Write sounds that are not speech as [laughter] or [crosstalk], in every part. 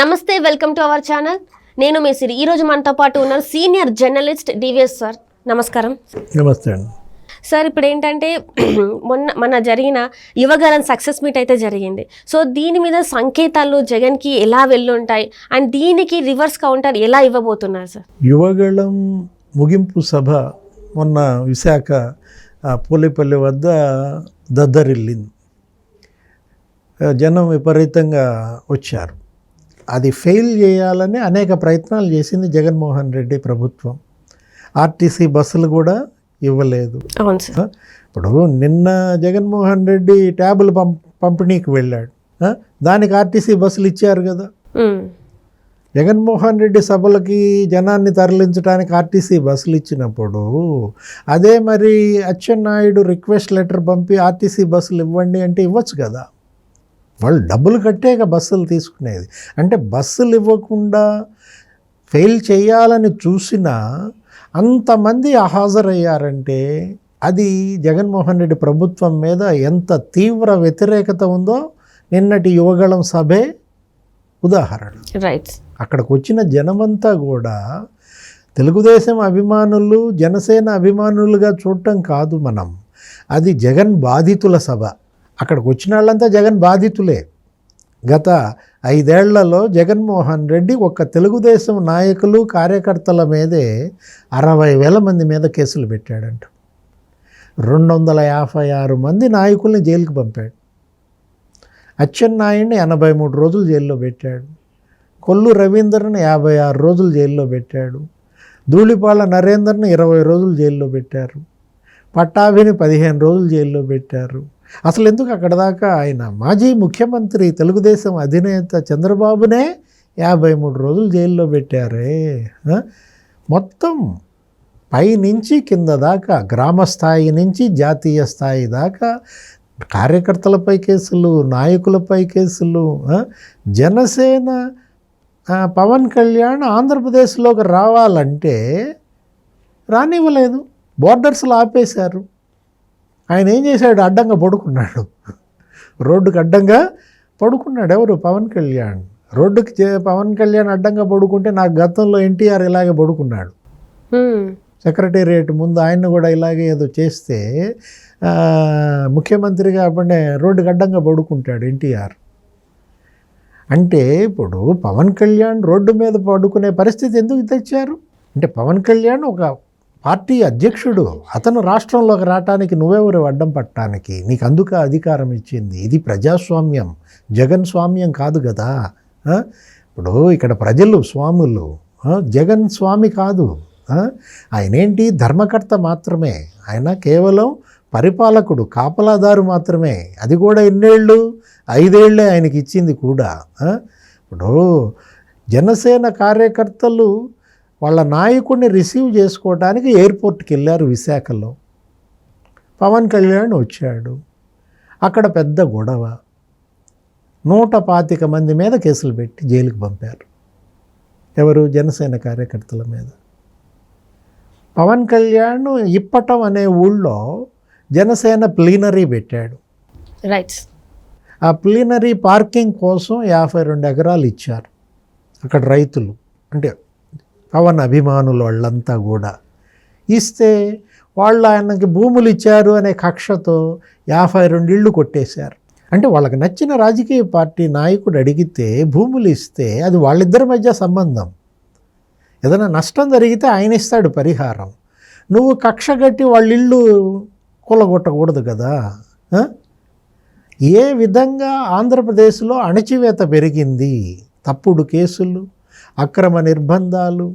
నమస్తే welcome to our channel. నేను మీ సిరి. ఈరోజు మనతో పాటు ఉన్నారు సీనియర్ జర్నలిస్ట్ డివిఎస్ సార్. నమస్కారం. నమస్తే అండి. సార్ ఇప్పుడు ఏంటంటే [clears throat] మొన్న మన జరిగిన యువగలం సక్సెస్ మీట్ అయితే జరిగింది. సో దీని మీద సంకేతాలు జగన్కి ఎలా వెళ్ళుంటాయి? అండ్ దీనికి రివర్స్ కౌంటర్ ఎలా ఇవ్వబోతున్నారు సార్? యువగళం ముగింపు సభ మొన్న విశాఖ పూలేపల్లి వద్ద దద్దరిల్లింది. జనం విపరీతంగా వచ్చారు. అది ఫెయిల్ చేయాలని అనేక ప్రయత్నాలు చేసింది జగన్మోహన్ రెడ్డి ప్రభుత్వం. ఆర్టీసీ బస్సులు కూడా ఇవ్వలేదు. ఇప్పుడు నిన్న జగన్మోహన్ రెడ్డి ట్యాబులు పం పంపిణీకి వెళ్ళాడు. దానికి ఆర్టీసీ బస్సులు ఇచ్చారు కదా. జగన్మోహన్ రెడ్డి సభలకి జనాన్ని తరలించడానికి ఆర్టీసీ బస్సులు ఇచ్చినప్పుడు అదే మరి అచ్చెన్నాయుడు రిక్వెస్ట్ లెటర్ పంపి ఆర్టీసీ బస్సులు ఇవ్వండి అంటే ఇవ్వచ్చు కదా. వాళ్ళు డబ్బులు కట్టేక బస్సులు తీసుకునేది. అంటే బస్సులు ఇవ్వకుండా ఫెయిల్ చేయాలని చూసినా అంతమంది హాజరయ్యారంటే అది జగన్మోహన్ రెడ్డి ప్రభుత్వం మీద ఎంత తీవ్ర వ్యతిరేకత ఉందో నిన్నటి యువగళం సభే ఉదాహరణ. రైట్ అక్కడికి వచ్చిన జనమంతా కూడా తెలుగుదేశం అభిమానులు జనసేన అభిమానులుగా చూడటం కాదు మనం. అది జగన్ బాధితుల సభ. అక్కడికి వచ్చిన వాళ్ళంతా జగన్ బాధితులే. గత ఐదేళ్ళలో జగన్మోహన్ రెడ్డి ఒక్క తెలుగుదేశం నాయకులు కార్యకర్తల మీదే అరవై వేల మంది మీద కేసులు పెట్టాడంట. రెండు వందల యాభై ఆరు మంది నాయకుల్ని జైలుకి పంపాడు. అచ్చెన్నాయుడిని ఎనభై మూడు రోజులు జైల్లో పెట్టాడు. కొల్లు రవీందర్ని యాభై ఆరు రోజులు జైల్లో పెట్టాడు. ధూళిపాల నరేందర్ని ఇరవై రోజులు జైల్లో పెట్టారు. పట్టాభిని పదిహేను రోజులు జైల్లో పెట్టారు. అసలు ఎందుకు అక్కడ దాకా ఆయన? మాజీ ముఖ్యమంత్రి తెలుగుదేశం అధినేత చంద్రబాబునే యాభై మూడు రోజులు జైల్లో పెట్టారే మొత్తం పై నుంచి కింద దాకా గ్రామ స్థాయి నుంచి జాతీయ స్థాయి దాకా కార్యకర్తలపై కేసులు నాయకులపై కేసులు జనసేన పవన్ కళ్యాణ్ ఆంధ్రప్రదేశ్లోకి రావాలంటే రానివ్వలేదు. బోర్డర్స్లో ఆపేశారు. ఆయన ఏం చేశాడు? అడ్డంగా పడుకున్నాడు. రోడ్డుకి అడ్డంగా పడుకున్నాడు ఎవరు? పవన్ కళ్యాణ్. రోడ్డుకి చే- పవన్ కళ్యాణ్ అడ్డంగా పడుకుంటే నాకు గతంలో ఎన్టీఆర్ ఇలాగే పడుకున్నాడు. సెక్రటేరియట్ ముందు ఆయన కూడా ఇలాగే ఏదో చేస్తే ముఖ్యమంత్రిగా అప్పుడే రోడ్డుకి అడ్డంగా పడుకుంటాడు ఎన్టీఆర్. అంటే ఇప్పుడు పవన్ కళ్యాణ్ రోడ్డు మీద పడుకునే పరిస్థితి ఎందుకు తెచ్చారు? అంటే పవన్ కళ్యాణ్ ఒక పార్టీ అధ్యక్షుడు అతను రాష్ట్రంలోకి రావటానికి నువ్వెవరు అడ్డం పట్టడానికి? నీకు అందుక అధికారం ఇచ్చింది. ఇది ప్రజాస్వామ్యం. జగన్ స్వామ్యం కాదు కదా. ఇప్పుడు ఇక్కడ ప్రజలు స్వాములు జగన్ స్వామి కాదు. ఆయన ఏంటి ధర్మకర్త మాత్రమే. ఆయన కేవలం పరిపాలకుడు కాపలాదారు మాత్రమే. అది కూడా ఎన్నేళ్ళు? ఐదేళ్ళే ఆయనకి ఇచ్చింది కూడా ఇప్పుడు జనసేన కార్యకర్తలు వాళ్ళ నాయకుడిని రిసీవ్ చేసుకోవడానికి ఎయిర్పోర్ట్కి వెళ్ళారు విశాఖలో. పవన్ కళ్యాణ్ వచ్చాడు. అక్కడ పెద్ద గొడవ. నూట పాతిక మంది మీద కేసులు పెట్టి జైలుకి పంపారు. ఎవరు? జనసేన కార్యకర్తల మీద. పవన్ కళ్యాణ్ ఇప్పటం అనే ఊళ్ళో జనసేన ప్లీనరీ పెట్టాడు. రైట్ ఆ ప్లీనరీ పార్కింగ్ కోసం యాభై రెండు ఎకరాలు ఇచ్చారు. అక్కడ రైతులు. అంటే పవన్ అభిమానులు వాళ్ళంతా కూడా. ఇస్తే వాళ్ళు ఆయనకి భూములు ఇచ్చారు అనే కక్షతో యాభై రెండు ఇళ్ళు కొట్టేశారు. అంటే వాళ్ళకి నచ్చిన రాజకీయ పార్టీ నాయకుడు అడిగితే భూములు ఇస్తే అది వాళ్ళిద్దరి మధ్య సంబంధం. ఏదైనా నష్టం జరిగితే ఆయన ఇస్తాడు పరిహారం. నువ్వు కక్ష కట్టి వాళ్ళ ఇల్లు కూలగొట్టకూడదు కదా? ఏ విధంగా ఆంధ్రప్రదేశ్లో అణచివేత పెరిగింది? తప్పుడు కేసులు? అక్రమ నిర్బంధాలు?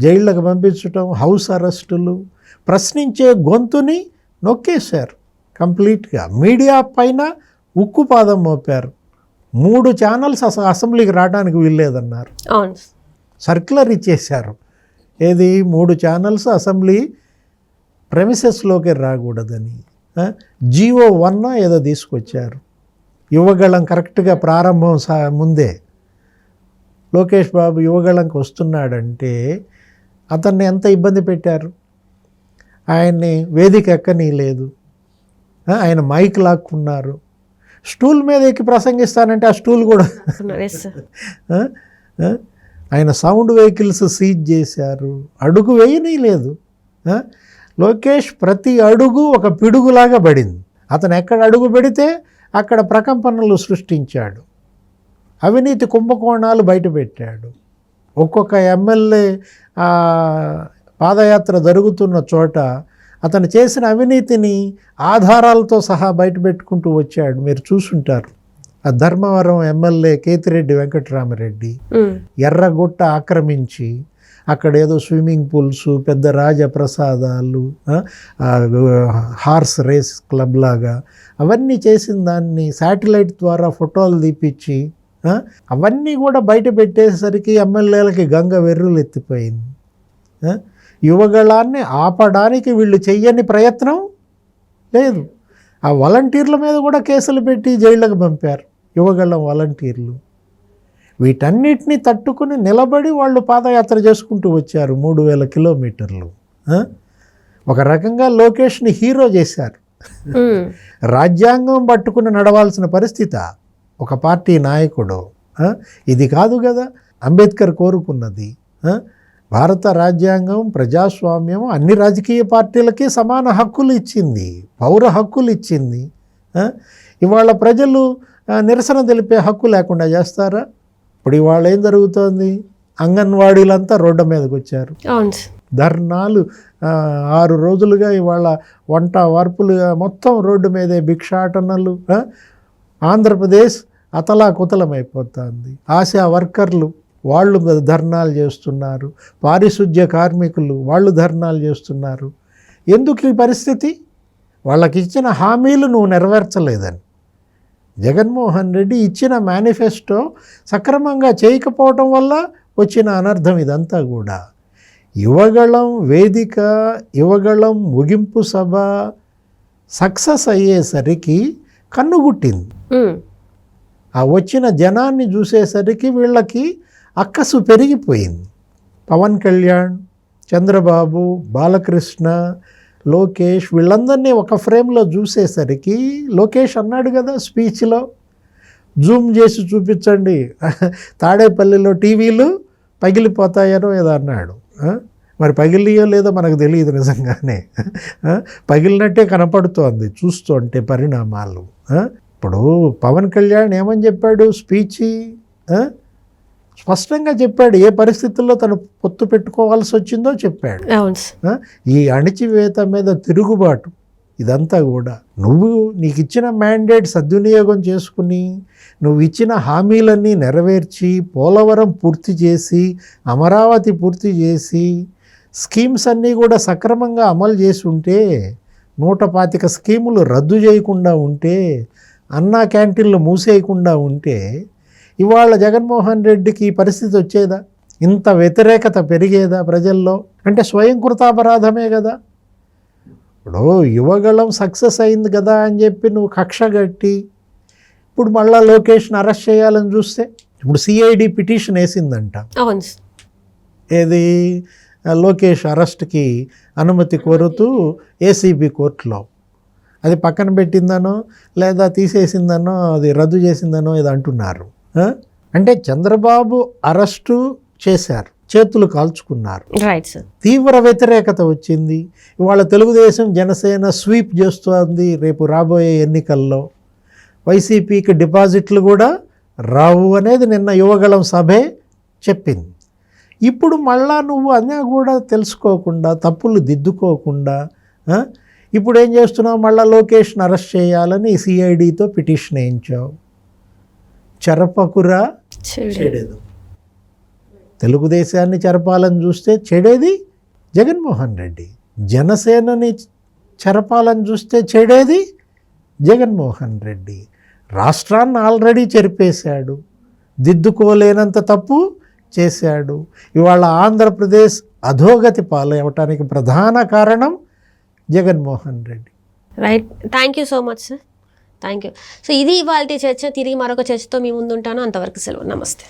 జైళ్ళకు పంపించటం హౌస్ అరెస్టులు ప్రశ్నించే గొంతుని నొక్కేశారు. కంప్లీట్గా మీడియా పైన ఉక్కుపాదం మోపారు. మూడు ఛానల్స్ అసలు అసెంబ్లీకి రావడానికి వీల్లేదన్నారు. సర్క్యులర్ ఇచ్చేశారు. ఏది? మూడు ఛానల్స్ అసెంబ్లీ ప్రెమిసెస్లోకి రాకూడదని? జియో వన్ ఏదో తీసుకొచ్చారు. యువగళం కరెక్ట్గా ప్రారంభం సా ముందే. లోకేష్ బాబు యువగళంకి వస్తున్నాడంటే అతన్ని ఎంత ఇబ్బంది పెట్టారు ఆయన్ని వేదిక ఎక్కనీయలేదు? ఆయన మైక్ లాక్కున్నారు స్టూల్ మీద ఎక్కి ప్రసంగిస్తానంటే ఆ స్టూల్ కూడా? ఆయన సౌండ్ వెహికల్స్ సీజ్ చేశారు అడుగు వేయని లేదు? లోకేష్ ప్రతి అడుగు ఒక పిడుగులాగా పడింది అతను ఎక్కడ అడుగు పెడితే అక్కడ ప్రకంపనలు సృష్టించాడు అవినీతి కుంభకోణాలు బయటపెట్టాడు ఒక్కొక్క ఎమ్మెల్యే పాదయాత్ర జరుగుతున్న చోట అతను చేసిన అవినీతిని ఆధారాలతో సహా బయటపెట్టుకుంటూ వచ్చాడు. మీరు చూసుంటారు. ఆ ధర్మవరం ఎమ్మెల్యే కేతిరెడ్డి వెంకటరామరెడ్డి ఎర్రగుట్ట ఆక్రమించి అక్కడ ఏదో స్విమ్మింగ్ పూల్స్ పెద్ద రాజప్రసాదాలు హార్స్ రేస్ క్లబ్ లాగా అవన్నీ చేసిన దాన్ని శాటిలైట్ ద్వారా ఫోటోలు తీపిచ్చి అవన్నీ కూడా బయట పెట్టేసరికి ఎమ్మెల్యేలకి గంగ వెర్రులు ఎత్తిపోయింది. యువగళాన్ని ఆపడానికి వీళ్ళు చెయ్యని ప్రయత్నం లేదు. ఆ వాలంటీర్ల మీద కూడా కేసులు పెట్టి జైళ్ళకు పంపారు యువగళం వాలంటీర్లు. వీటన్నిటిని తట్టుకుని నిలబడి వాళ్ళు పాదయాత్ర చేసుకుంటూ వచ్చారు మూడు వేల కిలోమీటర్లు? ఒక రకంగా లోకేష్ని హీరో చేశారు. రాజ్యాంగం పట్టుకుని నడవాల్సిన పరిస్థితి. ఒక పార్టీ నాయకుడు? ఇది కాదు కదా అంబేద్కర్ కోరుకున్నది? భారత రాజ్యాంగం ప్రజాస్వామ్యం అన్ని రాజకీయ పార్టీలకి సమాన హక్కులు ఇచ్చింది పౌర హక్కులు ఇచ్చింది? ఇవాళ ప్రజలు నిరసన తెలిపే హక్కు లేకుండా చేస్తారా ఇప్పుడు ఇవాళ ఏం జరుగుతోంది అంగన్వాడీలంతా రోడ్డు మీదకి వచ్చారు ధర్నాలు ఆరు రోజులుగా ఇవాళ వంట వార్పులుగా మొత్తం రోడ్డు మీదే భిక్షాటనలు? ఆంధ్రప్రదేశ్ అతలాకుతలమైపోతుంది. ఆశా వర్కర్లు వాళ్ళు ధర్నాలు చేస్తున్నారు. పారిశుద్ధ్య కార్మికులు వాళ్ళు ధర్నాలు చేస్తున్నారు. ఎందుకు ఈ పరిస్థితి? వాళ్ళకి ఇచ్చిన హామీలు నువ్వు నెరవేర్చలేదని. జగన్మోహన్ రెడ్డి ఇచ్చిన మేనిఫెస్టో సక్రమంగా చేయకపోవటం వల్ల వచ్చిన అనర్థం ఇదంతా కూడా. యువగళం వేదిక యువగళం ముగింపు సభ సక్సెస్ అయ్యేసరికి కన్నుగుట్టింది ఆ వచ్చిన జనాన్ని చూసేసరికి వీళ్ళకి అక్కసు పెరిగిపోయింది. పవన్ కళ్యాణ్ చంద్రబాబు బాలకృష్ణ లోకేష్ వీళ్ళందరినీ ఒక ఫ్రేమ్లో చూసేసరికి లోకేష్ అన్నాడు కదా స్పీచ్లో జూమ్ చేసి చూపించండి. తాడేపల్లిలో టీవీలు పగిలిపోతాయనో ఏదో అన్నాడు. మరి పగిలియో లేదో మనకు తెలియదు నిజంగానే. పగిలినట్టే కనపడుతోంది చూస్తుంటే పరిణామాలు. ఇప్పుడు పవన్ కళ్యాణ్ ఏమని చెప్పాడు? స్పీచ్? స్పష్టంగా చెప్పాడు. ఏ పరిస్థితుల్లో తను పొత్తు పెట్టుకోవాల్సి వచ్చిందో చెప్పాడు? ఈ అణిచివేత మీద తిరుగుబాటు ఇదంతా కూడా. నువ్వు నీకు ఇచ్చిన మ్యాండేట్ సద్వినియోగం చేసుకుని నువ్వు ఇచ్చిన హామీలన్నీ నెరవేర్చి పోలవరం పూర్తి చేసి అమరావతి పూర్తి చేసి స్కీమ్స్ అన్నీ కూడా సక్రమంగా అమలు చేసి ఉంటే నూట పాతిక స్కీములు రద్దు చేయకుండా ఉంటే అన్నా క్యాంటీన్లు మూసేయకుండా ఉంటే ఇవాళ జగన్మోహన్ రెడ్డికి ఈ పరిస్థితి వచ్చేదా? ఇంత వ్యతిరేకత పెరిగేదా ప్రజల్లో? అంటే స్వయం కృతాపరాధమే కదా. ఇప్పుడు యువగళం సక్సెస్ అయింది కదా అని చెప్పి నువ్వు కక్ష కట్టి ఇప్పుడు మళ్ళా లోకేష్ని అరెస్ట్ చేయాలని చూస్తే ఇప్పుడు సిఐడి పిటిషన్ వేసిందంట. ఏది? లోకేష్ అరెస్ట్కి అనుమతి కోరుతూ ఏసీబీ కోర్టులో. అది పక్కన పెట్టిందనో లేదా తీసేసిందనో అది రద్దు చేసిందనో ఇది అంటున్నారు? అంటే చంద్రబాబు అరెస్టు చేశారు చేతులు కాల్చుకున్నారు. రైట్ సార్ తీవ్ర వ్యతిరేకత వచ్చింది. ఇవాళ తెలుగుదేశం జనసేన స్వీప్ చేస్తోంది రేపు రాబోయే ఎన్నికల్లో. వైసీపీకి డిపాజిట్లు కూడా రావు అనేది నిన్న యువగళం సభే చెప్పింది. ఇప్పుడు మళ్ళా నువ్వు అన్నా కూడా తెలుసుకోకుండా తప్పులు దిద్దుకోకుండా ఇప్పుడు ఏం చేస్తున్నావు? మళ్ళా లోకేష్ని అరెస్ట్ చేయాలని సిఐడితో పిటిషన్ వేయించావు. చెరపకురా? చెడు చెడేదు. తెలుగుదేశాన్ని చెరపాలని చూస్తే చెడేది? జగన్మోహన్ రెడ్డి. జనసేనని చెరపాలని చూస్తే చెడేది? జగన్మోహన్ రెడ్డి. రాష్ట్రాన్ని ఆల్రెడీ చెరిపేశాడు. దిద్దుకోలేనంత తప్పు చేశాడు. ఇవాళ ఆంధ్రప్రదేశ్ అధోగతి పాలవటానికి ప్రధాన కారణం Jaganmohan Reddy. Right thank you so much sir thank you so ఇది ఇవాళ చర్చ తిరిగి మరొక చర్చతో మీ ముందు ఉంటాను అంతవరకు సెలవు. నమస్తే.